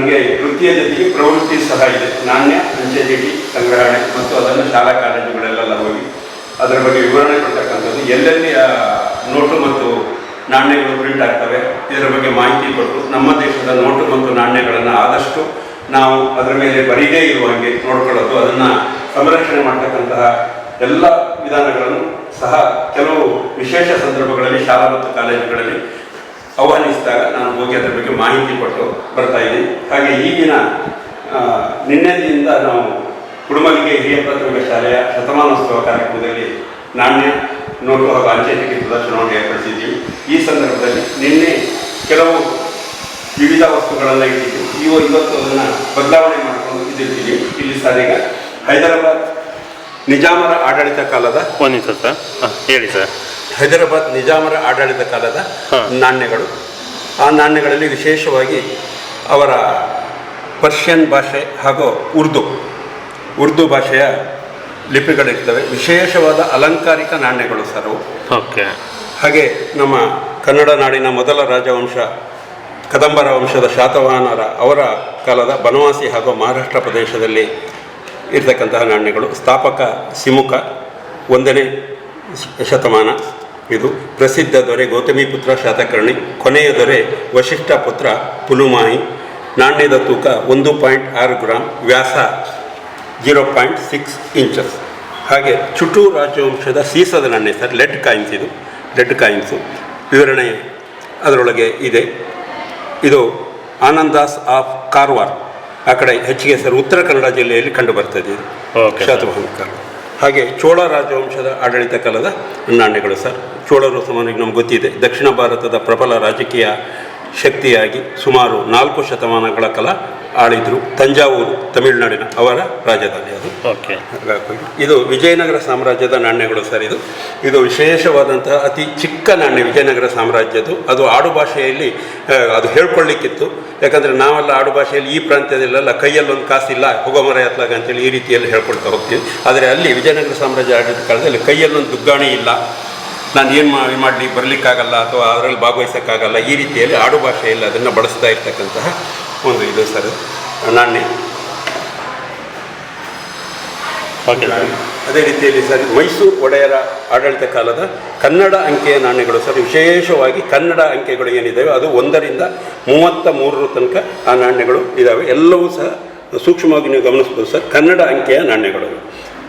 ನನಗೆ ಕೃತಿಯ ಜೊತೆಗೆ ಪ್ರವೃತ್ತಿ ಸಹ ಇದೆ. ನಾಣ್ಯ ಅಂಚೆ ಚೀಟಿ ಸಂಗ್ರಹಣೆ ಮತ್ತು ಅದನ್ನು ಶಾಲಾ ಕಾಲೇಜುಗಳಲ್ಲೆಲ್ಲ ಹೋಗಿ ಅದರ ಬಗ್ಗೆ ವಿವರಣೆ ಕೊಡ್ತಕ್ಕಂಥದ್ದು. ಎಲ್ಲೆಲ್ಲಿ ನೋಟು ಮತ್ತು ನಾಣ್ಯಗಳು ಪ್ರಿಂಟ್ ಆಗ್ತವೆ, ಇದರ ಬಗ್ಗೆ ಮಾಹಿತಿ ಕೊಟ್ಟು ನಮ್ಮ ದೇಶದ ನೋಟು ಮತ್ತು ನಾಣ್ಯಗಳನ್ನು ಆದಷ್ಟು ನಾವು ಅದರ ಮೇಲೆ ಬರೀದೇ ಇರುವ ಹಾಗೆ ನೋಡ್ಕೊಳ್ಳೋದು, ಅದನ್ನು ಸಂರಕ್ಷಣೆ ಮಾಡ್ತಕ್ಕಂತಹ ಎಲ್ಲ ವಿಧಾನಗಳನ್ನು ಸಹ ಕೆಲವು ವಿಶೇಷ ಸಂದರ್ಭಗಳಲ್ಲಿ ಶಾಲಾ ಮತ್ತು ಕಾಲೇಜುಗಳಲ್ಲಿ ಆಹ್ವಾನಿಸಿದಾಗ ನಾನು ಹೋಗಿ ಅದರ ಬಗ್ಗೆ ಮಾಹಿತಿ ಕೊಟ್ಟು ಬರ್ತಾ ಇದ್ದೀನಿ. ಹಾಗೆ ಈಗಿನ ನಿನ್ನೆಯಿಂದ ನಾವು ಕುಡುಮಲಿಗೆ ಹಿರಿಯ ಪ್ರಾಥಮಿಕ ಶಾಲೆಯ ಶತಮಾನೋತ್ಸವ ಕಾರ್ಯಕ್ರಮದಲ್ಲಿ ನಾಣ್ಯ ನೋಟು ಹಾಗೂ ಅಂಚೆ ಚೀಟಿ ಪ್ರದರ್ಶನವನ್ನು ಏರ್ಪಡಿಸಿದ್ದೀವಿ ಈ ಸಂದರ್ಭದಲ್ಲಿ ನಿನ್ನೆ ಕೆಲವು ವಿವಿಧ ವಸ್ತುಗಳನ್ನು ಇಟ್ಟಿದ್ದು ಇವು ಇವತ್ತು ಅದನ್ನು ಬದಲಾವಣೆ ಮಾಡಿಕೊಂಡು ಇದ್ದಿರ್ತೀವಿ ಇಲ್ಲಿ ಸಾರಿಗೆ ಹೈದರಾಬಾದ್ ನಿಜಾಮರ ಆಡಳಿತ ಕಾಲದ ಒಂದು ಸರ್. ಹೇಳಿ ಸರ್. ಹೈದರಾಬಾದ್ ನಿಜಾಮರ ಆಡಳಿತ ಕಾಲದ ನಾಣ್ಯಗಳು. ಆ ನಾಣ್ಯಗಳಲ್ಲಿ ವಿಶೇಷವಾಗಿ ಅವರ ಪರ್ಷಿಯನ್ ಭಾಷೆ ಹಾಗೂ ಉರ್ದು. ಉರ್ದು ಭಾಷೆಯ ಲಿಪಿಗಳಿರ್ತವೆ ವಿಶೇಷವಾದ ಅಲಂಕಾರಿಕ ನಾಣ್ಯಗಳು ಸರ್ ಅವು. ಓಕೆ. ಹಾಗೆ ನಮ್ಮ ಕನ್ನಡ ನಾಡಿನ ಮೊದಲ ರಾಜವಂಶ ಕದಂಬರ ವಂಶದ ಶಾತವಾಹನರ ಅವರ ಕಾಲದ ಬನವಾಸಿ ಹಾಗೂ ಮಹಾರಾಷ್ಟ್ರ ಪ್ರದೇಶದಲ್ಲಿ ಇರತಕ್ಕಂತಹ ನಾಣ್ಯಗಳು. ಸ್ಥಾಪಕ ಸಿಮುಖ ಒಂದನೇ ಶತಮಾನ. ಇದು ಪ್ರಸಿದ್ಧ ದೊರೆ ಗೌತಮಿಪುತ್ರ ಶಾತಕರ್ಣಿ ಕೊನೆಯ ದೊರೆ ವಶಿಷ್ಠ ಪುತ್ರ ಪುಲುಮಾಯಿ. ನಾಣ್ಯದ ತೂಕ ಒಂದು ಪಾಯಿಂಟ್ ಆರು ಗ್ರಾಮ್ ವ್ಯಾಸ ಜೀರೋ ಪಾಯಿಂಟ್ ಸಿಕ್ಸ್ ಇಂಚಸ್. ಹಾಗೆ ಚುಟು ರಾಜವಂಶದ ಸೀಸದ ನಾಣ್ಯ ಸರ್ ಲೆಡ್ ಕಾಯಿನ್ಸ್ ಇದು ಲೆಡ್ ಕಾಯಿನ್ಸು. ವಿವರಣೆ ಅದರೊಳಗೆ ಇದೆ. ಇದು ಆನಂದಾಸ್ ಆಫ್ ಕಾರ್ವಾರ್. ಆ ಕಡೆ ಹೆಚ್ಚಿಗೆ ಸರ್ ಉತ್ತರ ಕನ್ನಡ ಜಿಲ್ಲೆಯಲ್ಲಿ ಕಂಡು ಬರ್ತದೆ ಇದು. ಶಾತವಾಹನ ಕಾಲ ಹಾಗೆ ಚೋಳ ರಾಜವಂಶದ ಆಡಳಿತ ಕಾಲದ ನಾಣ್ಯಗಳು ಸರ್. ಚೋಳರು ಸಾಮಾನ್ಯವಾಗಿ ನಮ್ಗೆ ಗೊತ್ತಿದೆ. ದಕ್ಷಿಣ ಭಾರತದ ಪ್ರಬಲ ರಾಜಕೀಯ ಶಕ್ತಿಯಾಗಿ ಸುಮಾರು ನಾಲ್ಕು ಶತಮಾನಗಳ ಕಾಲ ಆಳಿದ್ರು ತಂಜಾವೂರು ತಮಿಳುನಾಡಿನ ಅವರ ರಾಜಧಾನಿ ಅದು. ಓಕೆ. ಇದು ವಿಜಯನಗರ ಸಾಮ್ರಾಜ್ಯದ ನಾಣ್ಯಗಳು ಸರ್ ಇದು. ಇದು ವಿಶೇಷವಾದಂತಹ ಅತಿ ಚಿಕ್ಕ ನಾಣ್ಯ ವಿಜಯನಗರ ಸಾಮ್ರಾಜ್ಯದ್ದು. ಅದು ಆಡು ಭಾಷೆಯಲ್ಲಿ ಅದು ಹೇಳ್ಕೊಳ್ಳಿಕ್ಕಿತ್ತು ಯಾಕಂದರೆ ನಾವೆಲ್ಲ ಆಡು ಭಾಷೆಯಲ್ಲಿ ಈ ಪ್ರಾಂತ್ಯದಲ್ಲೆಲ್ಲ ಕೈಯಲ್ಲೊಂದು ಕಾಸಿಲ್ಲ ಹೋಗೋಮರ ಎತ್ತಲಾಗ ಅಂತೇಳಿ ಈ ರೀತಿಯಲ್ಲಿ ಹೇಳ್ಕೊಳ್ತಾ ಹೋಗ್ತೀವಿ. ಆದರೆ ಅಲ್ಲಿ ವಿಜಯನಗರ ಸಾಮ್ರಾಜ್ಯ ಆಡಳಿತ ಕಾಲದಲ್ಲಿ ಕೈಯಲ್ಲೊಂದು ದುಗ್ಗಾಣಿ ಇಲ್ಲ. ನಾನು ಏನು ಮಾಡಿ ಮಾಡಲಿ, ಬರಲಿಕ್ಕಾಗಲ್ಲ ಅಥವಾ ಅದರಲ್ಲಿ ಭಾಗವಹಿಸೋಕ್ಕಾಗಲ್ಲ, ಈ ರೀತಿಯಲ್ಲಿ ಆಡು ಭಾಷೆಯಲ್ಲಿ ಅದನ್ನು ಬಳಸ್ತಾ ಇರ್ತಕ್ಕಂತಹ ಒಂದು ಇದು ಸರ್. ನಾಣ್ಯ ಅದೇ ರೀತಿಯಲ್ಲಿ ಸರ್, ಮೈಸೂರು ಒಡೆಯರ ಆಡಳಿತ ಕಾಲದ ಕನ್ನಡ ಅಂಕೆಯ ನಾಣ್ಯಗಳು ಸರ್, ವಿಶೇಷವಾಗಿ ಕನ್ನಡ ಅಂಕೆಗಳು ಏನಿದ್ದಾವೆ ಅದು ಒಂದರಿಂದ ಮೂವತ್ತ ಮೂರರ ತನಕ ಆ ನಾಣ್ಯಗಳು ಇದ್ದಾವೆ ಎಲ್ಲವೂ ಸಹ ಸೂಕ್ಷ್ಮವಾಗಿ ನೀವು ಗಮನಿಸ್ಬೋದು ಸರ್, ಕನ್ನಡ ಅಂಕೆಯ ನಾಣ್ಯಗಳು.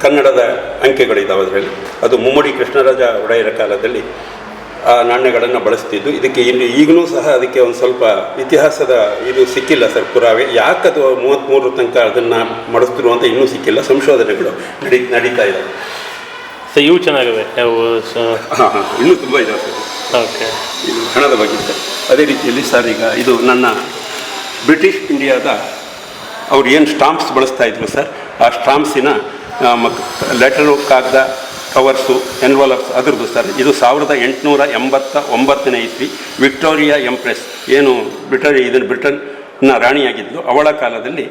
ಕನ್ನಡದ ಅಂಕೆಗಳಿದ್ದಾವೆ ಅದರಲ್ಲಿ. ಅದು ಮುಮ್ಮಡಿ ಕೃಷ್ಣರಾಜ ಒಡೆಯರ ಕಾಲದಲ್ಲಿ ಆ ನಾಣ್ಯಗಳನ್ನು ಬಳಸ್ತಿದ್ದು. ಇದಕ್ಕೆ ಇಲ್ಲಿ ಈಗಲೂ ಸಹ ಅದಕ್ಕೆ ಒಂದು ಸ್ವಲ್ಪ ಇತಿಹಾಸದ ಇದು ಸಿಕ್ಕಿಲ್ಲ ಸರ್ ಪುರಾವೆ. ಯಾಕೆ ಅದು ಮೂವತ್ತ್ಮೂರರ ತನಕ ಅದನ್ನು ಮಾಡಿಸ್ತಿರು ಅಂತ ಇನ್ನೂ ಸಿಕ್ಕಿಲ್ಲ. ಸಂಶೋಧನೆಗಳು ನಡಿ ನಡೀತಾ ಇದ್ದಾವೆ ಸರ್ ಇವು ಚೆನ್ನಾಗಿವೆ. ಹಾಂ ಹಾಂ ಇನ್ನೂ ತುಂಬ ಇದಾವೆ ಸರ್. ಓಕೆ. ಇದು ಹಣದ ಬಗ್ಗೆ ಸರ್. ಅದೇ ರೀತಿಯಲ್ಲಿ ಸರ್ ಈಗ ಇದು ನನ್ನ ಬ್ರಿಟಿಷ್ ಇಂಡಿಯಾದ ಅವ್ರು ಏನು ಸ್ಟಾಂಪ್ಸ್ ಬಳಸ್ತಾ ಇದ್ರು ಸರ್ ಆ ಸ್ಟಾಂಪ್ಸಿನ ಲೆಟರು ಕಾಗದ ಕವರ್ಸು ಎನ್ವಲಪ್ಸ್ ಅದ್ರದ್ದು ಸರ್. ಇದು ಸಾವಿರದ ಎಂಟುನೂರ ಎಂಬತ್ತ ಒಂಬತ್ತನೇ ಇಸ್ವಿ ವಿಕ್ಟೋರಿಯಾ ಎಂಪ್ರೆಸ್. ಏನು ಬ್ರಿಟನ್ ಇದನ್ನು ಬ್ರಿಟನ್ನ ರಾಣಿಯಾಗಿದ್ದು ಅವಳ ಕಾಲದಲ್ಲಿ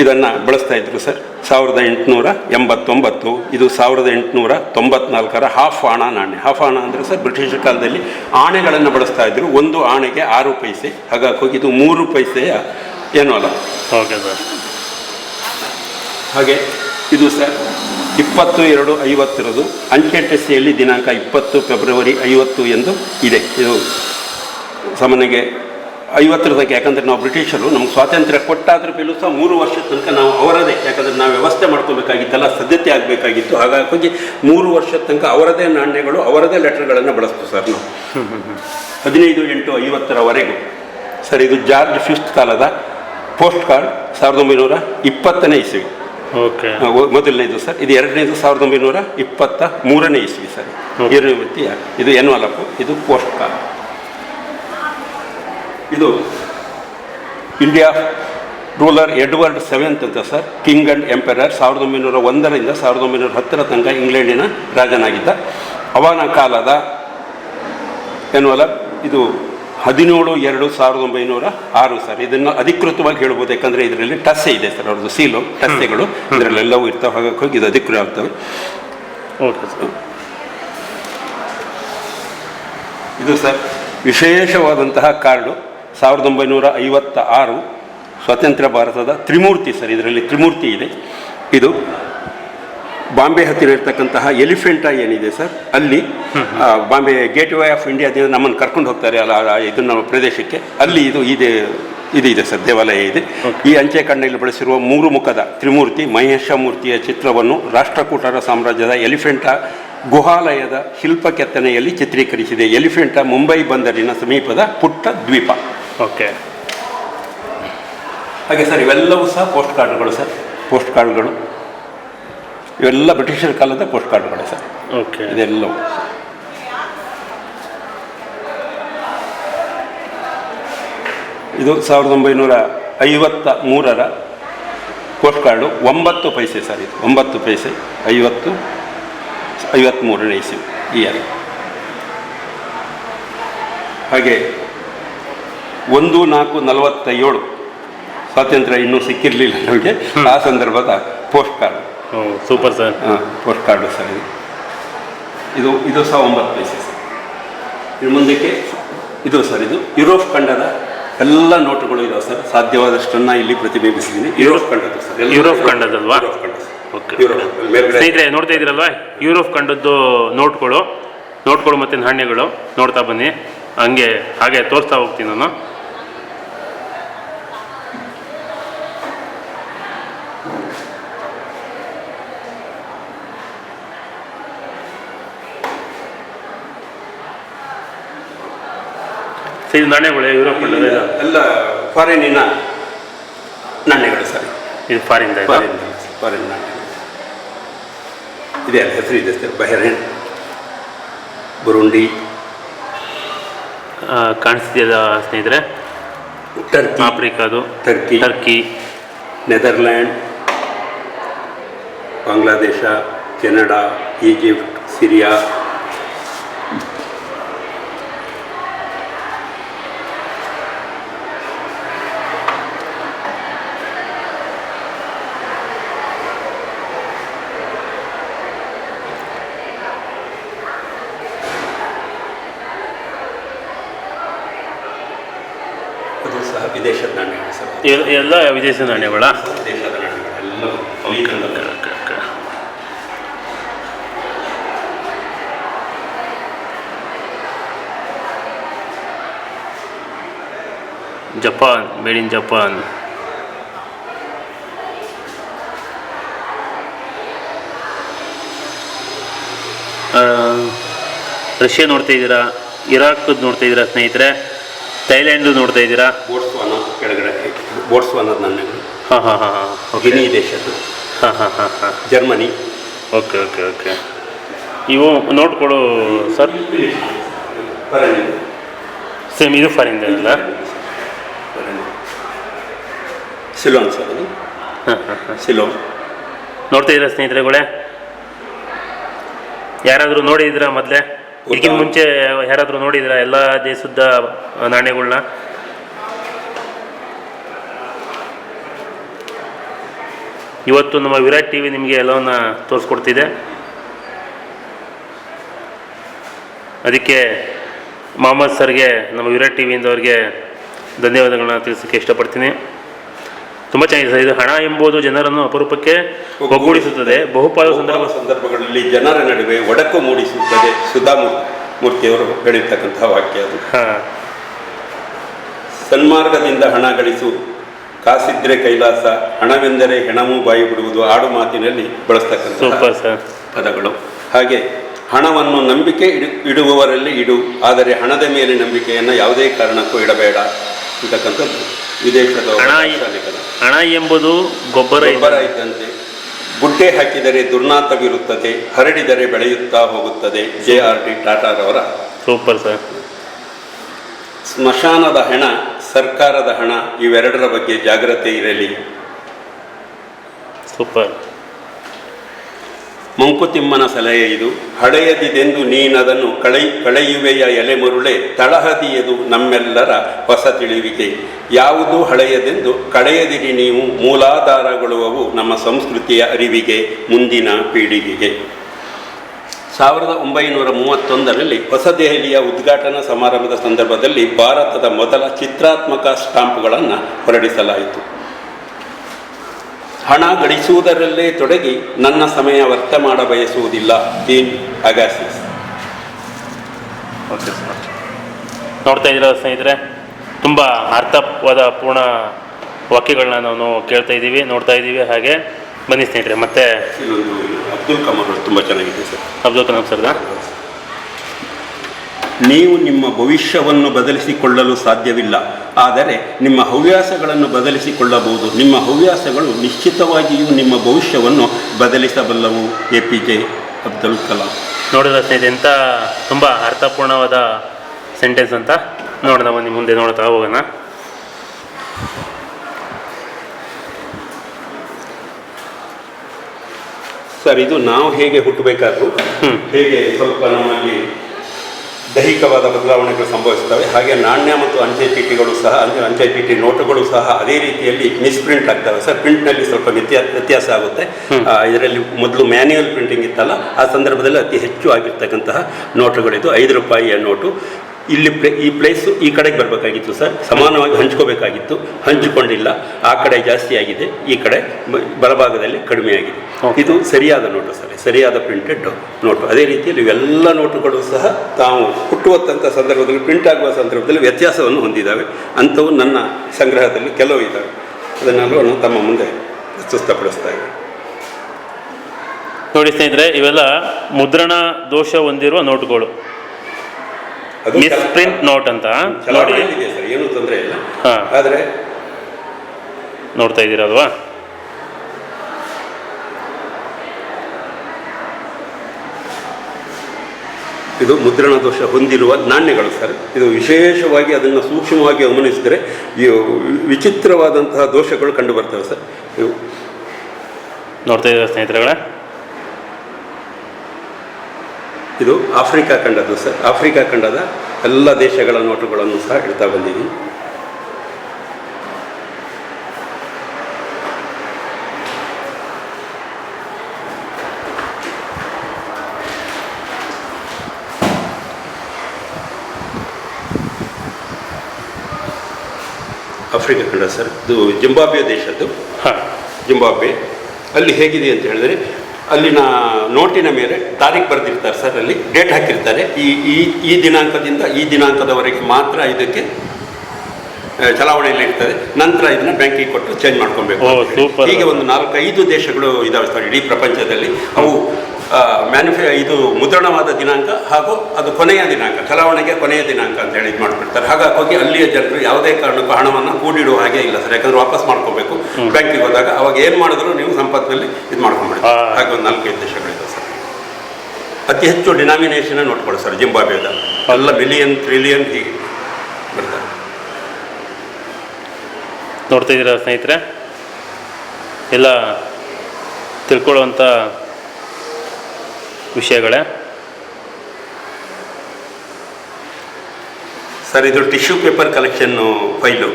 ಇದನ್ನು ಬಳಸ್ತಾ ಇದ್ರು ಸರ್. ಸಾವಿರದ ಎಂಟುನೂರ ಎಂಬತ್ತೊಂಬತ್ತು ಇದು ಸಾವಿರದ ಎಂಟುನೂರ ತೊಂಬತ್ನಾಲ್ಕರ ಹಾಫ್ ಆಣ ನಾಣ್ಯ. ಹಾಫ್ ಆಣ ಅಂದರೆ ಸರ್ ಬ್ರಿಟಿಷ್ ಕಾಲದಲ್ಲಿ ಆಣೆಗಳನ್ನು ಬಳಸ್ತಾ ಇದ್ರು. ಒಂದು ಆಣೆಗೆ ಆರು ಪೈಸೆ ಹಾಗಾಗಿ ಇದು ಮೂರು ಪೈಸೆಯ ಏನು ಅಲ್ಲ? Okay sir. ಹಾಗೆ ಇದು ಸರ್, ಇಪ್ಪತ್ತು ಎರಡು ಐವತ್ತಿರೋದು. ಅಂಚೆ ಟೆಸ್ಸಿಯಲ್ಲಿ ದಿನಾಂಕ ಇಪ್ಪತ್ತು ಫೆಬ್ರವರಿ ಐವತ್ತು ಎಂದು ಇದೆ. ಇದು ಸಾಮಾನ್ಯಗೆ ಐವತ್ತರ ತನಕ, ಯಾಕಂದರೆ ನಾವು ಬ್ರಿಟಿಷರು, ನಮ್ಗೆ ಸ್ವಾತಂತ್ರ್ಯ ಕೊಟ್ಟಾದ್ರ ಮೇಲೂ ಸಹ ಮೂರು ವರ್ಷದ ತನಕ ನಾವು ಅವರದೇ. ಯಾಕಂದರೆ ನಾವು ವ್ಯವಸ್ಥೆ ಮಾಡ್ಕೋಬೇಕಾಗಿತ್ತಲ್ಲ ಸದ್ಯತೆ ಆಗಬೇಕಾಗಿತ್ತು. ಹಾಗಾಗಿ ಮೂರು ವರ್ಷದ ತನಕ ಅವರದೇ ನಾಣ್ಯಗಳು, ಅವರದೇ ಲೆಟರ್ಗಳನ್ನು ಬಳಸ್ತು ಸರ್ ನಾವು. ಹದಿನೈದು ಎಂಟು ಐವತ್ತರವರೆಗೂ. ಸರ್, ಇದು ಜಾರ್ಜ್ ಫಿಫ್ತ್ ಕಾಲದ ಪೋಸ್ಟ್ ಕಾರ್ಡ್, ಸಾವಿರದ ಒಂಬೈನೂರ ಇಪ್ಪತ್ತನೇ ಇಸ್ವಿ. ಓಕೆ. ಮೊದಲನೇದು ಸರ್ ಇದು ಎರಡನೇದು ಸಾವಿರದ ಒಂಬೈನೂರ ಇಪ್ಪತ್ತ ಮೂರನೇ ಇಸ್ವಿ ಸರ್. ವ್ಯಕ್ತಿಯ ಇದು ಎನ್ವಲಪು ಇದು ಪೋಸ್ಟ್ ಕಾರ್ಡ್ ಇದು ಇಂಡಿಯಾ ರೂಲರ್ ಎಡ್ವರ್ಡ್ ಸೆವೆಂತ್ ಅಂತ ಸರ್ ಕಿಂಗ್ ಅಂಡ್ ಎಂಪರರ್ ಸಾವಿರದ ಒಂಬೈನೂರ ಒಂದರಿಂದ ಸಾವಿರದ ಒಂಬೈನೂರ ಹತ್ತರ ತನಕ ಇಂಗ್ಲೆಂಡಿನ ರಾಜನಾಗಿದ್ದ. ಅವನ ಕಾಲದ ಎನ್ವಲ ಇದು ಹದಿನೇಳು ಎರಡು ಸಾವಿರದ ಒಂಬೈನೂರ ಆರು ಸರ್. ಇದನ್ನು ಅಧಿಕೃತವಾಗಿ ಹೇಳ್ಬೋದು ಯಾಕಂದರೆ ಇದರಲ್ಲಿ ಟಸ್ಸೆ ಇದೆ ಸರ್ ಅವ್ರದ್ದು ಸೀಲು ಟಸ್ಸೆಗಳು. ಇದರಲ್ಲೆಲ್ಲವೂ ಇರ್ತವೆ ಹಾಗಾಗಿ ಹೋಗಿ ಇದು ಅಧಿಕೃತ ಆಗ್ತವೆ. Okay sir. ಇದು ಸರ್ ವಿಶೇಷವಾದಂತಹ ಕಾರ್ಡು. ಸಾವಿರದ ಒಂಬೈನೂರ ಐವತ್ತ ಆರು ಸ್ವತಂತ್ರ ಭಾರತದ ತ್ರಿಮೂರ್ತಿ ಸರ್ ಇದರಲ್ಲಿ ತ್ರಿಮೂರ್ತಿ ಇದೆ. ಇದು ಬಾಂಬೆ ಹತ್ತಿರ ಇರ್ತಕ್ಕಂತಹ ಎಲಿಫೆಂಟ ಏನಿದೆ ಸರ್ ಅಲ್ಲಿ ಬಾಂಬೆ ಗೇಟ್ ವೇ ಆಫ್ ಇಂಡಿಯಾದಿಂದ ನಮ್ಮನ್ನು ಕರ್ಕೊಂಡು ಹೋಗ್ತಾರೆ ಅಲ್ಲ ಇದು ನಮ್ಮ ಪ್ರದೇಶಕ್ಕೆ. ಅಲ್ಲಿ ಇದು ಇದೆ ಇದು ಇದೆ ಸರ್ ದೇವಾಲಯ ಇದೆ. ಈ ಅಂಚೆ ಕಣ್ಣಲ್ಲಿ ಬಳಸಿರುವ ಮೂರು ಮುಖದ ತ್ರಿಮೂರ್ತಿ ಮಹೇಶ ಮೂರ್ತಿಯ ಚಿತ್ರವನ್ನು ರಾಷ್ಟ್ರಕೂಟರ ಸಾಮ್ರಾಜ್ಯದ ಎಲಿಫೆಂಟ ಗುಹಾಲಯದ ಶಿಲ್ಪ ಕೆತ್ತನೆಯಲ್ಲಿ ಚಿತ್ರೀಕರಿಸಿದೆ. ಎಲಿಫೆಂಟ ಮುಂಬೈ ಬಂದರಿನ ಸಮೀಪದ ಪುಟ್ಟ ದ್ವೀಪ. ಓಕೆ. ಹಾಗೆ ಸರ್ ಇವೆಲ್ಲವೂ ಸಹ ಪೋಸ್ಟ್ ಕಾರ್ಡ್ಗಳು ಸರ್. ಪೋಸ್ಟ್ ಕಾರ್ಡ್ಗಳು ಇವೆಲ್ಲ ಬ್ರಿಟಿಷರ ಕಾಲದ ಪೋಸ್ಟ್ ಕಾರ್ಡ್ಗಳು ಸರ್. ಓಕೆ ಇದೆಲ್ಲ ಇದು ಸಾವಿರದ ಒಂಬೈನೂರ ಐವತ್ತ ಮೂರರ ಪೋಸ್ಟ್ ಕಾರ್ಡು ಒಂಬತ್ತು ಪೈಸೆ ಸರ್ ಇದು. ಒಂಬತ್ತು ಪೈಸೆ ಐವತ್ತು ಐವತ್ತ್ಮೂರನೇ ಇಸಿ ಇಯರ್ ಹಾಗೆ ಒಂದು ನಾಲ್ಕು ನಲವತ್ತ ಏಳು ಸ್ವಾತಂತ್ರ್ಯ ಇನ್ನೂ ಸಿಕ್ಕಿರಲಿಲ್ಲ ನಮಗೆ. ಆ ಸಂದರ್ಭದ post card super sir. Post card sir ಇದು. ಇದು ಇದು ಸಹ ಒಂಬತ್ತು ಪೈಸೆ ಸರ್. ಇನ್ನು ಮುಂದಕ್ಕೆ ಇದು ಸರ್ ಇದು. ಯುರೋಪ್ ಖಂಡದ ಎಲ್ಲ ನೋಟುಗಳು ಇದಾವೆ ಸರ್. ಸಾಧ್ಯವಾದಷ್ಟನ್ನು ಇಲ್ಲಿ ಪ್ರತಿಬಿಂಬಿಸಿದ್ದೀನಿ. ಯುರೋಪ್ ಖಂಡದ್ದು ಸರ್. ಯುರೋಪ್ ಖಂಡದಲ್ವಾ? ಯುರೋಪ್ ಖಂಡ ಸ್ನೇಹಿತರೆ ನೋಡ್ತಾ ಇದ್ದೀರಲ್ವಾ? ಯುರೋಪ್ ಕಂಡದ್ದು ನೋಟ್ಗಳು ನೋಟ್ಗಳು ಮತ್ತು ನಾಣ್ಯಗಳು ನೋಡ್ತಾ ಬನ್ನಿ. ಹಂಗೆ ಹಾಗೆ ತೋರಿಸ್ತಾ ಹೋಗ್ತೀನಿ ನಾನು. ಸೊ ಇದು ಯೂರೋಪ್. ಎಲ್ಲ ಫಾರಿನಿನ ನಾಣ್ಯಗಳು ಸರ್. ಇದು ಫಾರಿನ್ ಫಾರಿನ್ ಫಾರಿನ್ ನಾಣ್ಯಗಳು. ಇದೆ ಅಲ್ಲ ಹೆಸರು ಇದೆ ಸರ್ ಬಹರೇನ್ ಬುರುಂಡಿ. ಕಾಣಿಸ್ತಿದೆಯಲ್ಲ ಸ್ನೇಹಿತರೆ? Turkey ಆಫ್ರಿಕಾದು. Turkey Turkey Netherland Bangladesh Canada Egypt Syria ಅದು ಸಹ ವಿದೇಶದ ನಾಣ್ಯಗಳು ಸರ್ ಎ- ಎಲ್ಲ ವಿದೇಶಿ ನಾಣ್ಯಗಳ. ದೇಶದ Japan made in Japan. Russia ನೋಡ್ತಾ ಇದ್ದೀರಾ? ಇರಾಕ್ ನೋಡ್ತಾ ಇದ್ದೀರಾ ಸ್ನೇಹಿತರೆ? ಥೈಲ್ಯಾಂಡು ನೋಡ್ತಾ ಇದ್ದೀರಾ? ಕೆಳಗಡೆ. ಬೋಟ್ಸ್ವಾನದ ನಾಣ್ಯಗಳು ಹಾಂ ಹಾಂ ಹಾಂ ಹಾಂ ಓಕೆ ಗಿನಿ ದೇಶದ್ದು. ಹಾಂ ಹಾಂ ಹಾಂ ಹಾಂ. ಜರ್ಮನಿ. ಓಕೆ ಓಕೆ ಓಕೆ ಇವು ನೋಡ್ಕೊಡು ಸರ್. ಸೇಮ್ ಇದು ಫಾರಿನ್ ಅಲ್ಲ? ಸಿಲೋನ್ ಸರ್ ಅದು. ಹಾಂ ಹಾಂ ಹಾಂ. ಸಿಲೋನ್. ನೋಡ್ತಾ ಇದ್ದೀರಾ ಸ್ನೇಹಿತರೆಗಳೇ? ಯಾರಾದರೂ ನೋಡಿದ್ದೀರಾ ಮೊದಲೇ? ಈಗಿನ ಮುಂಚೆ ಯಾರಾದರೂ ನೋಡಿದ್ದೀರಾ ಎಲ್ಲ ದೇಶದ ನಾಣ್ಯಗಳನ್ನ ಇವತ್ತು ನಮ್ಮ ವಿರಾಟ್ ಟಿ ವಿ ನಿಮಗೆ ಎಲ್ಲವನ್ನ ತೋರಿಸ್ಕೊಡ್ತಿದೆ. ಅದಕ್ಕೆ ಮೊಹಮ್ಮದ್ ಸರ್ಗೆ ನಮ್ಮ ವಿರಾಟ್ ಟಿ ವಿಯಿಂದ ಅವ್ರಿಗೆ ಧನ್ಯವಾದಗಳನ್ನ ತಿಳಿಸೋಕ್ಕೆ ಇಷ್ಟಪಡ್ತೀನಿ. ತುಂಬ ಚೆನ್ನಾಗಿದೆ ಸರ್ ಇದು ಹಣ ಎಂಬುದು ಜನರನ್ನು ಅಪರೂಪಕ್ಕೆ ಒಗ್ಗೂಡಿಸುತ್ತದೆ. ಬಹುಪಾಲು ಸಂದರ್ಭ ಸಂದರ್ಭಗಳಲ್ಲಿ ಜನರ ನಡುವೆ ಒಡಕು ಮೂಡಿಸುತ್ತದೆ. ಸುಧಾ ಮೂರ್ತಿಯವರು ಹೇಳಿರ್ತಕ್ಕಂತಹ ವಾಕ್ಯ ಅದು. ಹಾಂ. ಸನ್ಮಾರ್ಗದಿಂದ ಹಣ ಗಳಿಸು. ಕಾಸಿದ್ರೆ ಕೈಲಾಸ ಹಣವೆಂದರೆ ಹೆಣಮೂ ಬಾಯಿ ಬಿಡುವುದು ಆಡು ಮಾತಿನಲ್ಲಿ ಬಳಸ್ತಕ್ಕಂಥ ಪದಗಳು. ಹಾಗೆ ಹಣವನ್ನು ನಂಬಿಕೆ ಇಡು ಇಡುವವರಲ್ಲಿ ಇಡು ಆದರೆ ಹಣದ ಮೇಲೆ ನಂಬಿಕೆಯನ್ನು ಯಾವುದೇ ಕಾರಣಕ್ಕೂ ಇಡಬೇಡ ಅಂತಕ್ಕಂಥದ್ದು. ವಿದೇಶದ ಹಣ. ಹಣ ಎಂಬುದು ಗೊಬ್ಬರ ಗೊಬ್ಬರ ಇದ್ದಂತೆ. ಇದ್ದಂತೆ ಗುಡ್ಡೆ ಹಾಕಿದರೆ ದುರ್ನಾತವಿರುತ್ತದೆ ಹರಡಿದರೆ ಬೆಳೆಯುತ್ತಾ ಹೋಗುತ್ತದೆ. ಜೆ ಆರ್ ಡಿ ಟಾಟಾರವರ. ಸೂಪರ್ ಸರ್ ಸ್ಮಶಾನದ ಹಣ ಸರ್ಕಾರದ ಹಣ ಇವೆರಡರ ಬಗ್ಗೆ ಜಾಗ್ರತೆ ಇರಲಿ. ಸೂಪರ್ ಮಂಕುತಿಮ್ಮನ ಸಲಹೆ ಇದು. ಹಳೆಯದಿದೆಂದು ನೀನದನ್ನು ಕಳೆ ಕಳೆಯುವೆಯ ಎಲೆ ಮರುಳೆ ತಳಹದಿಯದು ನಮ್ಮೆಲ್ಲರ ಹೊಸ ತಿಳಿವಿಗೆ. ಯಾವುದು ಹಳೆಯದೆಂದು ಕಳೆಯದಿರಿ ನೀವು ಮೂಲಾಧಾರಗೊಳ್ಳುವವು ನಮ್ಮ ಸಂಸ್ಕೃತಿಯ ಅರಿವಿಗೆ ಮುಂದಿನ ಪೀಳಿಗೆಗೆ. ಸಾವಿರದ ಒಂಬೈನೂರ ಮೂವತ್ತೊಂದರಲ್ಲಿ ಹೊಸದೆಹಲಿಯ ಉದ್ಘಾಟನಾ ಸಮಾರಂಭದ ಸಂದರ್ಭದಲ್ಲಿ ಭಾರತದ ಮೊದಲ ಚಿತ್ರಾತ್ಮಕ ಸ್ಟಾಂಪ್ಗಳನ್ನು ಹೊರಡಿಸಲಾಯಿತು. ಹಣ ಗಳಿಸುವುದರಲ್ಲೇ ತೊಡಗಿ ನನ್ನ ಸಮಯ ವ್ಯರ್ಥ ಮಾಡ ಬಯಸುವುದಿಲ್ಲ. ದೀನ್ ಅಗಾಸಿಸ್. Okay sir. ನೋಡ್ತಾ ಇದ್ದೀರಾ ಸ್ನೇಹಿತರೆ? ತುಂಬ ಅರ್ಥವಾದ ಪೂರ್ಣ ವಾಕ್ಯಗಳನ್ನ ನಾವು ಕೇಳ್ತಾ ಇದ್ದೀವಿ ನೋಡ್ತಾ ಇದ್ದೀವಿ. ಹಾಗೆ ಬನ್ನಿ ಸ್ನೇಹಿತರೆ ಮತ್ತೆ ಅಬ್ದುಲ್ ಕಮಾರ್ ಅವರು ತುಂಬ ಚೆನ್ನಾಗಿದೆ ಸರ್. ಅಬ್ದುಲ್ ಕಲಾಂ ಸರ್ದಾ? ನೀವು ನಿಮ್ಮ ಭವಿಷ್ಯವನ್ನು ಬದಲಿಸಿಕೊಳ್ಳಲು ಸಾಧ್ಯವಿಲ್ಲ. ಆದರೆ ನಿಮ್ಮ ಹವ್ಯಾಸಗಳನ್ನು ಬದಲಿಸಿಕೊಳ್ಳಬಹುದು. ನಿಮ್ಮ ಹವ್ಯಾಸಗಳು ನಿಶ್ಚಿತವಾಗಿಯೂ ನಿಮ್ಮ ಭವಿಷ್ಯವನ್ನು ಬದಲಿಸಬಲ್ಲವು. A P J Abdul Kalam. ನೋಡಿದ್ರೆ ಸರ್ ಎಂಥ ತುಂಬ ಅರ್ಥಪೂರ್ಣವಾದ ಸೆಂಟೆನ್ಸ್ ಅಂತ ನೋಡೋಣ ಬನ್ನಿ ಮುಂದೆ ನೋಡ್ತಾ ಹೋಗೋಣ. ಸರ್ ಇದು ನಾವು ಹೇಗೆ ಹುಟ್ಟಬೇಕಾದ್ರು ಹೇಗೆ ಸ್ವಲ್ಪ ನಮ್ಮಲ್ಲಿ ದೈಹಿಕವಾದ ಬದಲಾವಣೆಗಳು ಸಂಭವಿಸ್ತವೆ ಹಾಗೆ ನಾಣ್ಯ ಮತ್ತು ಅಂಚೆ ಚೀಟಿಗಳು ಸಹ ಅಂದರೆ ಅಂಚೆ ಚೀಟಿ ನೋಟುಗಳು ಸಹ ಅದೇ ರೀತಿಯಲ್ಲಿ ಮಿಸ್ಪ್ರಿಂಟ್ ಆಗ್ತವೆ. ಸರ್ ಪ್ರಿಂಟ್ನಲ್ಲಿ ಸ್ವಲ್ಪ ವ್ಯತ್ಯಾಸ ವ್ಯತ್ಯಾಸ ಆಗುತ್ತೆ. ಇದರಲ್ಲಿ ಮೊದಲು ಮ್ಯಾನ್ಯುಯಲ್ ಪ್ರಿಂಟಿಂಗ್ ಇತ್ತಲ್ಲ ಆ ಸಂದರ್ಭದಲ್ಲಿ ಅತಿ ಹೆಚ್ಚು ಆಗಿರ್ತಕ್ಕಂತಹ ನೋಟುಗಳಿದ್ದು ಐದು ರೂಪಾಯಿಯ ನೋಟು. ಇಲ್ಲಿ ಪ್ಲೇ ಈ ಪ್ಲೇಸು ಈ ಕಡೆಗೆ ಬರಬೇಕಾಗಿತ್ತು ಸರ್. ಸಮಾನವಾಗಿ ಹಂಚ್ಕೋಬೇಕಾಗಿತ್ತು. ಹಂಚಿಕೊಂಡಿಲ್ಲ. ಆ ಕಡೆ ಜಾಸ್ತಿ ಆಗಿದೆ. ಈ ಕಡೆ ಬಲಭಾಗದಲ್ಲಿ ಕಡಿಮೆ ಆಗಿದೆ. ಇದು ಸರಿಯಾದ ನೋಟು ಸರ್. ಸರಿಯಾದ ಪ್ರಿಂಟೆಡ್ ನೋಟು. ಅದೇ ರೀತಿಯಲ್ಲಿ ಇವೆಲ್ಲ ನೋಟುಗಳು ಸಹ ತಾವು ಹುಟ್ಟುವಂಥ ಸಂದರ್ಭದಲ್ಲಿ ಪ್ರಿಂಟ್ ಆಗುವ ಸಂದರ್ಭದಲ್ಲಿ ವ್ಯತ್ಯಾಸವನ್ನು ಹೊಂದಿದ್ದಾವೆ. ಅಂಥವು ನನ್ನ ಸಂಗ್ರಹದಲ್ಲಿ ಕೆಲವು ಇದ್ದಾವೆ. ಅದನ್ನೆಲ್ಲವನ್ನು ತಮ್ಮ ಮುಂದೆ ಪ್ರಸ್ತುತಪಡಿಸ್ತಾ ಇವೆ ನೋಡಿ ಸ್ನೇಹಿತರೆ ಇವೆಲ್ಲ ಮುದ್ರಣ ದೋಷ ಹೊಂದಿರುವ ನೋಟುಗಳು. ಮಿಸ್ ಪ್ರಿಂಟ್ ನೋಟ್ ಅಂತ? ನೋಡಿ. ಇದೆ ಸರ್ ಏನೂ ತೊಂದರೆ ಇಲ್ಲ. ಹಾ. ಆದರೆ ನೋಡ್ತಾ ಇದ್ದೀರಲ್ವಾ ಇದು ಮುದ್ರಣ ದೋಷ ಹೊಂದಿರುವ ನಾಣ್ಯಗಳು ಸರ್. ಇದು ವಿಶೇಷವಾಗಿ ಅದನ್ನು ಸೂಕ್ಷ್ಮವಾಗಿ ಗಮನಿಸಿದರೆ ಈ ವಿಚಿತ್ರವಾದಂತಹ ದೋಷಗಳು ಕಂಡು ಬರ್ತವೆ ಸರ್. ನೋಡ್ತಾ ಇದ್ದೀರಾ ಸ್ನೇಹಿತರೆಗಳ? ಇದು ಆಫ್ರಿಕಾ ಖಂಡದ್ದು ಸರ್. ಆಫ್ರಿಕಾ ಖಂಡದ ಎಲ್ಲ ದೇಶಗಳ ನೋಟುಗಳನ್ನು ಸಹ ಇಡ್ತಾ ಬಂದಿದ್ದೀನಿ. ಆಫ್ರಿಕಾ ಖಂಡ ಸರ್. ಇದು ಜಿಂಬಾಬೆ ದೇಶದ್ದು. ಹಾಂ. ಜಿಂಬಾಬೆ ಅಲ್ಲಿ ಹೇಗಿದೆ ಅಂತ ಹೇಳಿದ್ರೆ ಅಲ್ಲಿನ ನೋಟಿನ ಮೇಲೆ ತಾರೀಖು ಬರೆದಿರ್ತಾರೆ ಸರ್ ಅಲ್ಲಿ ಡೇಟ್ ಹಾಕಿರ್ತಾರೆ. ಈ ಈ ಈ ದಿನಾಂಕದಿಂದ ಈ ದಿನಾಂಕದವರೆಗೆ ಮಾತ್ರ ಇದಕ್ಕೆ ಚಲಾವಣೆಯಲ್ಲಿ ಇರ್ತದೆ. ನಂತರ ಇದನ್ನ ಬ್ಯಾಂಕಿಗೆ ಕೊಟ್ಟು ಚೇಂಜ್ ಮಾಡ್ಕೊಬೇಕು. ಹೀಗೆ ಒಂದು ನಾಲ್ಕೈದು ದೇಶಗಳು ಇದಾವೆ ಸರ್ ಇಡೀ ಪ್ರಪಂಚದಲ್ಲಿ. ಅವು ಮ್ಯಾನುಫ್ಯಾ ಇದು ಮುದ್ರಣವಾದ ದಿನಾಂಕ ಹಾಗೂ ಅದು ಕೊನೆಯ ದಿನಾಂಕ ಚಲಾವಣೆಗೆ ಕೊನೆಯ ದಿನಾಂಕ ಅಂತ ಹೇಳಿ ಇದು ಮಾಡಿಬಿಡ್ತಾರೆ. ಹಾಗಾಗಿ ಅಲ್ಲಿಯ ಜನರು ಯಾವುದೇ ಕಾರಣಕ್ಕೂ ಹಣವನ್ನು ಕೂಡಿಡುವ ಹಾಗೆ ಇಲ್ಲ ಸರ್. ಯಾಕಂದ್ರೆ ವಾಪಸ್ ಮಾಡ್ಕೋಬೇಕು. ಬ್ಯಾಂಕಿಗೆ ಹೋದಾಗ ಅವಾಗ ಏನು ಮಾಡಿದ್ರು ನೀವು ಸಂಪತ್ತಿನಲ್ಲಿ ಇದು ಮಾಡ್ಕೊಂಡ್ಬಿಡಿ. ಹಾಗೆ ಒಂದು ನಾಲ್ಕೈದು ದೇಶಗಳಿದೆ ಸರ್. ಅತಿ ಹೆಚ್ಚು ಡಿನಾಮಿನೇಷನ್ ನೋಡ್ಕೊಳ್ಳಿ ಸರ್ ಜಿಂಬಾಬ್ವೆದ. ಎಲ್ಲ ಮಿಲಿಯನ್ ಟ್ರಿಲಿಯನ್ ಹೀಗೆ ಬರ್ತಾರೆ. ನೋಡ್ತಾ ಇದ್ದೀರಾ ಸ್ನೇಹಿತರೆ? ಎಲ್ಲ ತಿಳ್ಕೊಳ್ಳುವಂಥ ವಿಷಯಗಳೇ? ಸರ್ ಇದು ಟಿಶ್ಯೂ ಪೇಪರ್ ಕಲೆಕ್ಷನ್ನು ಫೈಲು.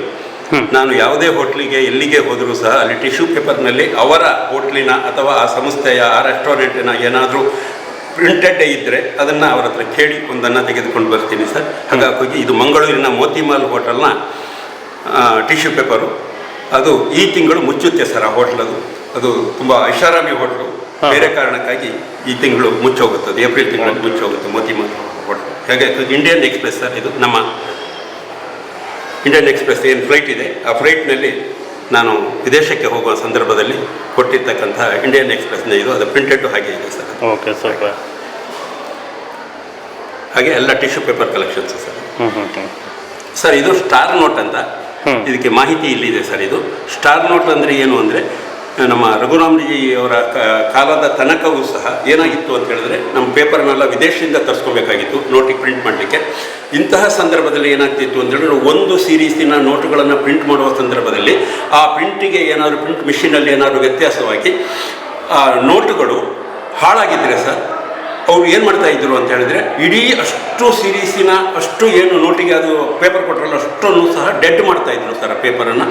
ನಾನು ಯಾವುದೇ ಹೋಟ್ಲಿಗೆ ಎಲ್ಲಿಗೆ ಹೋದರೂ ಸಹ ಅಲ್ಲಿ ಟಿಶ್ಯೂ ಪೇಪರ್ನಲ್ಲಿ ಅವರ ಹೋಟ್ಲಿನ ಅಥವಾ ಆ ಸಂಸ್ಥೆಯ ಆ ರೆಸ್ಟೋರೆಂಟಿನ ಏನಾದರೂ ಪ್ರಿಂಟೆಡ್ ಇದ್ದರೆ ಅದನ್ನು ಅವರ ಹತ್ರ ಕೇಳಿ ಒಂದನ್ನು ತೆಗೆದುಕೊಂಡು ಬರ್ತೀನಿ ಸರ್. ಹಾಗಾಗಿ ಇದು ಮಂಗಳೂರಿನ ಮೋತಿಮಾಲ್ ಹೋಟೆಲ್ನ ಟಿಶ್ಯೂ ಪೇಪರು. ಅದು ಈ ತಿಂಗಳು ಮುಚ್ಚುತ್ತೆ ಸರ್ ಆ ಹೋಟ್ಲದು. ಅದು ತುಂಬ ಐಷಾರಾಮಿ ಹೋಟ್ಲು. ಬೇರೆ ಕಾರಣಕ್ಕಾಗಿ ಈ ತಿಂಗಳು ಮುಚ್ಚೋಗುತ್ತದೆ ಏಪ್ರಿಲ್ ತಿಂಗಳಲ್ಲಿ ಮುಚ್ಚೋಗುತ್ತೆ ಮೋದಿ ಹಾಗೆ ಇಂಡಿಯನ್ ಎಕ್ಸ್ಪ್ರೆಸ್ ಸರ್ ಇದು ನಮ್ಮ ಇಂಡಿಯನ್ ಎಕ್ಸ್ಪ್ರೆಸ್ ಏನು ಫ್ಲೈಟ್ ಇದೆ ಆ ಫ್ಲೈಟ್ನಲ್ಲಿ ನಾನು ವಿದೇಶಕ್ಕೆ ಹೋಗುವ ಸಂದರ್ಭದಲ್ಲಿ ಕೊಟ್ಟಿರ್ತಕ್ಕಂಥ ಇಂಡಿಯನ್ ಎಕ್ಸ್ಪ್ರೆಸ್ನ ಇದು ಅದು ಪ್ರಿಂಟೆಡ್ ಹಾಗೆ ಇದೆ ಸರ್. Okay super. ಹಾಗೆ ಎಲ್ಲ tissue paper collections sir. Sir ಇದು ಸ್ಟಾರ್ ನೋಟ್ ಅಂತ ಇದಕ್ಕೆ ಮಾಹಿತಿ ಇಲ್ಲಿದೆ ಸರ್ ಇದು. ಸ್ಟಾರ್ ನೋಟ್ ಅಂದರೆ ಏನು ಅಂದರೆ ನಮ್ಮ ರಘುರಾಮ್ಜಿ ಅವರ ಕಾಲದ ತನಕವೂ ಸಹ ಏನಾಗಿತ್ತು ಅಂತ ಹೇಳಿದ್ರೆ ನಮ್ಮ ಪೇಪರ್ನೆಲ್ಲ ವಿದೇಶದಿಂದ ತರಿಸ್ಕೋಬೇಕಾಗಿತ್ತು ನೋಟಿಗೆ ಪ್ರಿಂಟ್ ಮಾಡಲಿಕ್ಕೆ. ಇಂತಹ ಸಂದರ್ಭದಲ್ಲಿ ಏನಾಗ್ತಿತ್ತು ಅಂತ ಹೇಳಿದ್ರೆ ಒಂದು ಸೀರೀಸಿನ ನೋಟುಗಳನ್ನು ಪ್ರಿಂಟ್ ಮಾಡುವ ಸಂದರ್ಭದಲ್ಲಿ ಆ ಪ್ರಿಂಟಿಗೆ ಏನಾದರೂ ಪ್ರಿಂಟ್ ಮಿಷಿನಲ್ಲಿ ಏನಾದರೂ ವ್ಯತ್ಯಾಸವಾಗಿ ಆ ನೋಟುಗಳು ಹಾಳಾಗಿದ್ದರೆ ಸರ್ ಅವ್ರು ಏನು ಮಾಡ್ತಾ ಇದ್ರು ಅಂತ ಹೇಳಿದ್ರೆ, ಇಡೀ ಅಷ್ಟು ಸೀರೀಸಿನ ಅಷ್ಟು ಏನು ನೋಟಿಗೆ ಅದು ಪೇಪರ್ ಕೊಟ್ಟರಲ್ಲ ಅಷ್ಟನ್ನು ಸಹ ಡೆಡ್ ಮಾಡ್ತಾ ಇದ್ರು ಸರ್ ಆ ಪೇಪರನ್ನು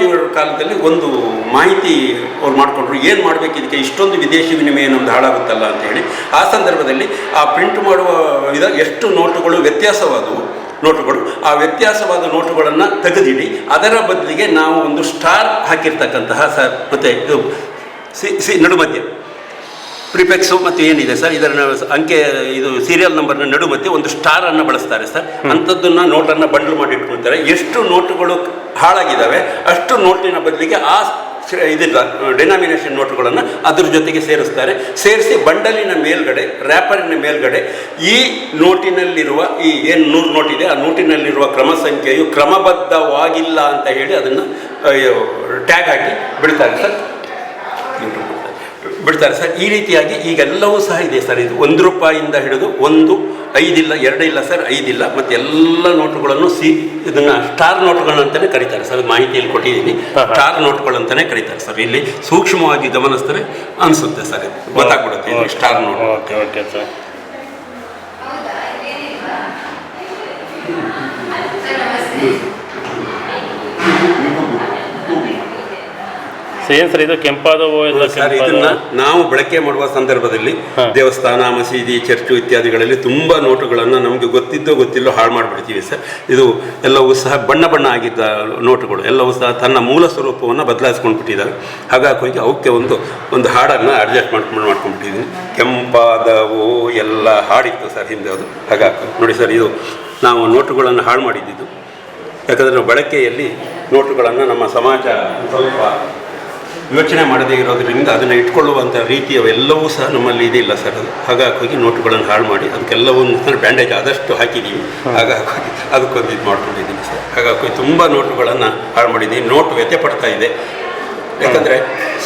ಜಿಯವರ ಕಾಲದಲ್ಲಿ ಒಂದು ಮಾಹಿತಿ ಅವ್ರು ಮಾಡಿಕೊಂಡ್ರು, ಏನು ಮಾಡಬೇಕು ಇದಕ್ಕೆ, ಇಷ್ಟೊಂದು ವಿದೇಶಿ ವಿನಿಮಯ ನಮ್ದು ಹಾಳಾಗುತ್ತಲ್ಲ ಅಂತ ಹೇಳಿ. ಆ ಸಂದರ್ಭದಲ್ಲಿ ಆ ಪ್ರಿಂಟ್ ಮಾಡುವ ವಿಧ ಎಷ್ಟು ನೋಟುಗಳು, ವ್ಯತ್ಯಾಸವಾದವು ನೋಟುಗಳು, ಆ ವ್ಯತ್ಯಾಸವಾದ ನೋಟುಗಳನ್ನು ತೆಗೆದಿಡಿ. ಅದರ ಬದಲಿಗೆ ನಾವು ಒಂದು ಸ್ಟಾರ್ ಹಾಕಿರ್ತಕ್ಕಂತಹ ಸರ್ ಮತ್ತು ಸಿ ಸಿ ನಡುಮಧ್ಯ ಪ್ರಿಪೆಕ್ಸು ಮತ್ತು ಏನಿದೆ ಸರ್ ಇದರ ಅಂಕೆ ಇದು ಸೀರಿಯಲ್ ನಂಬರ್ನ ಮತ್ತೆ ಒಂದು ಸ್ಟಾರನ್ನು ಬಳಸ್ತಾರೆ ಸರ್ ಅಂಥದ್ದನ್ನು ನೋಟನ್ನು ಬಂಡಲ್ ಮಾಡಿ ಇಟ್ಕೊಳ್ತಾರೆ ಎಷ್ಟು ನೋಟುಗಳು ಹಾಳಾಗಿದ್ದಾವೆ ಅಷ್ಟು ನೋಟಿನ ಬದಲಿಗೆ ಆ ಇದಿಲ್ಲ ಡೆನಾಮಿನೇಷನ್ ನೋಟುಗಳನ್ನು ಅದ್ರ ಜೊತೆಗೆ ಸೇರಿಸ್ತಾರೆ. ಸೇರಿಸಿ ಬಂಡಲಿನ ಮೇಲ್ಗಡೆ ರ್ಯಾಪರಿನ ಮೇಲ್ಗಡೆ ಈ ನೋಟಿನಲ್ಲಿರುವ ಈ ಏನು ನೂರು ನೋಟಿದೆ ಆ ನೋಟಿನಲ್ಲಿರುವ ಕ್ರಮ ಸಂಖ್ಯೆಯು ಕ್ರಮಬದ್ಧವಾಗಿಲ್ಲ ಅಂತ ಹೇಳಿ ಅದನ್ನು ಟ್ಯಾಗ್ ಹಾಕಿ ಬಿಡ್ತಾರೆ ಸರ್ ಬಿಡ್ತಾರೆ ಸರ್. ಈ ರೀತಿಯಾಗಿ ಈಗೆಲ್ಲವೂ ಸಹ ಇದೆ ಸರ್ ಇದು. ಒಂದು ರೂಪಾಯಿಂದ ಹಿಡಿದು ಒಂದು ಐದಿಲ್ಲ ಎರಡಿಲ್ಲ ಸರ್ ಐದಿಲ್ಲ ಮತ್ತು ಎಲ್ಲ ನೋಟುಗಳನ್ನು ಸಿ ಇದನ್ನು ಸ್ಟಾರ್ ನೋಟುಗಳು ಅಂತಲೇ ಕರೀತಾರೆ ಸರ್. ಮಾಹಿತಿಯಲ್ಲಿ ಕೊಟ್ಟಿದ್ದೀನಿ. ಸ್ಟಾರ್ ನೋಟುಗಳು ಅಂತಲೇ ಕರೀತಾರೆ ಸರ್. ಇಲ್ಲಿ ಸೂಕ್ಷ್ಮವಾಗಿ ಗಮನಿಸಿದ್ರೆ ಅನಿಸುತ್ತೆ ಸರ್ ಗೊತ್ತಾಗ್ಬಿಡುತ್ತೆ ಇದು star note. Okay okay sir. So ಏನು ಸರ್ ಇದು ಕೆಂಪಾದವು ಎಲ್ಲ ಸರ್ ಇದನ್ನ ನಾವು ಬಳಕೆ ಮಾಡುವ ಸಂದರ್ಭದಲ್ಲಿ. ದೇವಸ್ಥಾನ ಮಸೀದಿ ಚರ್ಚು ಇತ್ಯಾದಿಗಳಲ್ಲಿ ತುಂಬಾ ನೋಟುಗಳನ್ನು ನಮಗೆ ಗೊತ್ತಿದ್ದೋ ಗೊತ್ತಿಲ್ಲೋ ಹಾಳು ಮಾಡಿಬಿಡ್ತೀವಿ ಸರ್. ಇದು ಎಲ್ಲವೂ ಸಹ ಬಣ್ಣ ಬಣ್ಣ ಆಗಿದ್ದ ನೋಟುಗಳು ಎಲ್ಲವೂ ಸಹ ತನ್ನ ಮೂಲ ಸ್ವರೂಪವನ್ನು ಬದಲಾಯಿಸ್ಕೊಂಡು ಬಿಟ್ಟಿದ್ದಾರೆ ಹಾಗಾಗಿ ಹೋಗಿ ಅವಕ್ಕೆ ಒಂದು ಒಂದು ಹಾಡನ್ನು ಅಡ್ಜಸ್ಟ್ ಮಾಡ್ಕೊಂಡು ಮಾಡ್ಕೊಂಡ್ಬಿಟ್ಟಿದ್ದೀನಿ. ಕೆಂಪಾದವು ಎಲ್ಲ ಹಾಡಿತ್ತು ಸರ್ ಹಿಂದೆ ಅದು. ಹಾಗಾಗಿ ನೋಡಿ ಸರ್ ಇದು ನಾವು ನೋಟುಗಳನ್ನು ಹಾಳು ಮಾಡಿದ್ದಿದ್ದು ಯಾಕಂದರೆ ಬಳಕೆಯಲ್ಲಿ ನೋಟುಗಳನ್ನು ನಮ್ಮ ಸಮಾಜ ಸ್ವಲ್ಪ ಯೋಚನೆ ಮಾಡದೇ ಇರೋದ್ರಿಂದ ಅದನ್ನು ಇಟ್ಕೊಳ್ಳುವಂಥ ರೀತಿಯವೆಲ್ಲವೂ ಸಹ ನಮ್ಮಲ್ಲಿ ಇದಿಲ್ಲ ಸರ್ ಅದು. ಹಾಗಾಗಿ ಹೋಗಿ ನೋಟುಗಳನ್ನು ಹಾಳು ಮಾಡಿ ಅದಕ್ಕೆಲ್ಲವನ್ನು ಬ್ಯಾಂಡೇಜ್ ಆದಷ್ಟು ಹಾಕಿದ್ದೀವಿ ಹಾಗಾಗಿ ಹೋಗಿ ಅದಕ್ಕೊಂದು ಇದು ಮಾಡ್ಕೊಂಡಿದ್ದೀನಿ ಸರ್. ಹಾಗಾಗಿ ಹೋಗಿ ತುಂಬ ನೋಟುಗಳನ್ನು ಹಾಳು ಮಾಡಿದ್ದೀನಿ ನೋಟು ವ್ಯತ್ಯ ಪಡ್ತಾ ಇದೆ. ಯಾಕಂದರೆ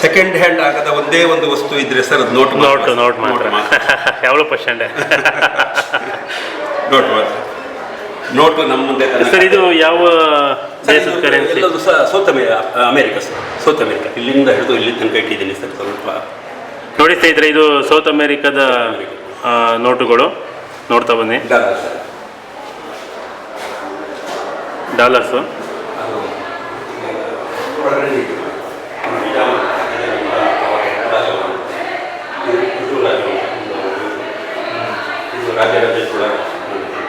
ಸೆಕೆಂಡ್ ಹ್ಯಾಂಡ್ ಆಗದ ಒಂದೇ ಒಂದು ವಸ್ತು ಇದ್ದರೆ ಸರ್ ಅದು ನೋಟ್ ನೋಟ್ ನೋಟ್ ಮಾತ್ರ. ಯಾವ ಪರ್ಸೆಂಟ್ ನೋಟ್ ಮಾತ್ರ. ನೋಟು ನಮ್ಮ ಮುಂದೆ ಸರ್ ಇದು ಯಾವ ದೇಶದ ಕರೆನ್ಸಿ ಎಲ್ಲದು ಸಹ ಸೌತ್ ಅಮೇ ಅಮೇರಿಕ ಸರ್ ಸೌತ್ ಅಮೇರಿಕ. ಇಲ್ಲಿಂದ ಹಿಡಿದು ಇಲ್ಲಿ ತನಕ ಇಟ್ಟಿದ್ದೀನಿ ಸರ್ ಸ್ವಲ್ಪ ನೋಡಿ ಸ್ನೇಹಿತರೆ ಇದು ಸೌತ್ ಅಮೇರಿಕಾದ ನೋಟುಗಳು. ನೋಡ್ತಾ ಬನ್ನಿ. ಡಾಲರ್ಸು.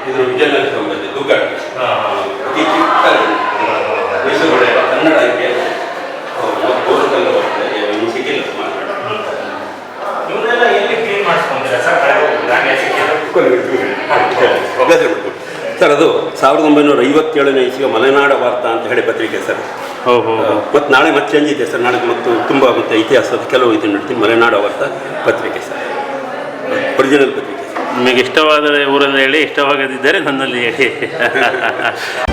ಇದು- ವಿಜಯನಗರ ದುಗ್ಗಾಡು ಅತಿ ಚಿಕ್ಕ ಮೈಸೂರು ಸಿಕ್ಕಿಲ್ಲ ಇವನ್ನೆಲ್ಲ ಎಲ್ಲಿ ಕ್ಲೀನ್ ಸರ್ ಅದು ಸಾವಿರದ ಒಂಬೈನೂರ ಐವತ್ತೇಳನೇ ಇಸ್ವಿಯ ಮಲೆನಾಡ ವಾರ್ತಾ ಅಂತ ಹೇಳಿ ಪತ್ರಿಕೆ ಸರ್. ಹೋ ಹೋ ಹೋ. ಮತ್ತು ನಾಳೆ ಮತ್ತೆ ಚೇಂಜ್ ಇದೆ ಸರ್. ನಾಳೆ ಮತ್ತು ತುಂಬ ಮತ್ತು ಇತಿಹಾಸದ ಕೆಲವು ಇದು ನೋಡ್ತೀನಿ ಮಲೆನಾಡ ವಾರ್ತಾ ಪತ್ರಿಕೆ ಸರ್. ಒರಿಜಿನಲ್ ಪತ್ರಿಕೆ. ಸರ್ ನಿಮಗೆ ಇಷ್ಟವಾದ ಊರಲ್ಲಿ ಹೇಳಿ ಇಷ್ಟವಾಗದಿದ್ದರೆ ನನ್ನಲ್ಲಿ ಹೇಳಿ.